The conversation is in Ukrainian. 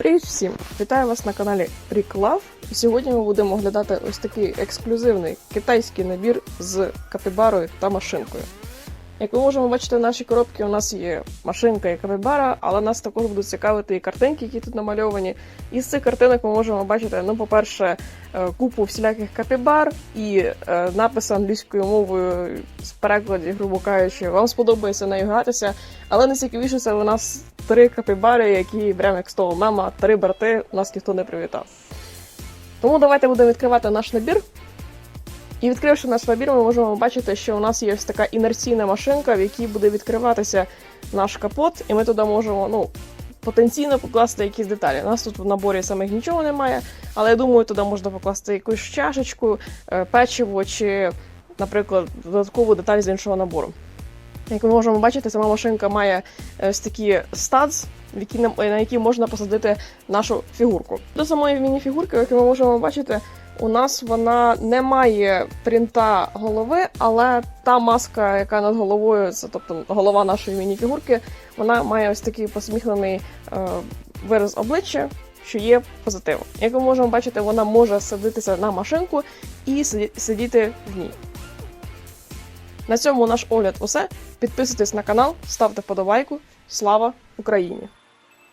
Привіт всім! Вітаю вас на каналі Ріклав. І сьогодні ми будемо оглядати ось такий ексклюзивний китайський набір з капібарою та машинкою. Як ми можемо бачити в нашій коробці, у нас є машинка і капібара, але нас також будуть цікавити і картинки, які тут намальовані. І з цих картинок ми можемо бачити, ну, по-перше, е, купу всіляких капібар і е, написи англійською мовою з перекладі, грубо кажучи, вам сподобається нею гратися. Але найцікавіше це у нас три капібари, які прямо як з того мема, три брати, нас ніхто не привітав. Тому давайте будемо відкривати наш набір. І відкривши наш набір, ми можемо бачити, що у нас є ось така інерційна машинка, в якій буде відкриватися наш капот, і ми туди можемо ну, потенційно покласти якісь деталі. У нас тут в наборі самих нічого немає, але я думаю, туди можна покласти якусь чашечку, е, печиво чи, наприклад, додаткову деталь з іншого набору. Як ми можемо бачити, сама машинка має е, ось такі які нам- на які можна посадити нашу фігурку. До самої міні-фігурки, як ми можемо бачити, у нас вона не має принта голови, але та маска, яка над головою, це тобто голова нашої міні-фігурки, вона має ось такий посміхнений е, вираз обличчя, що є позитивом. Як ми можемо бачити, вона може садитися на машинку і сидіти в ній. На цьому наш огляд усе. Підписуйтесь на канал, ставте вподобайку. Слава Україні!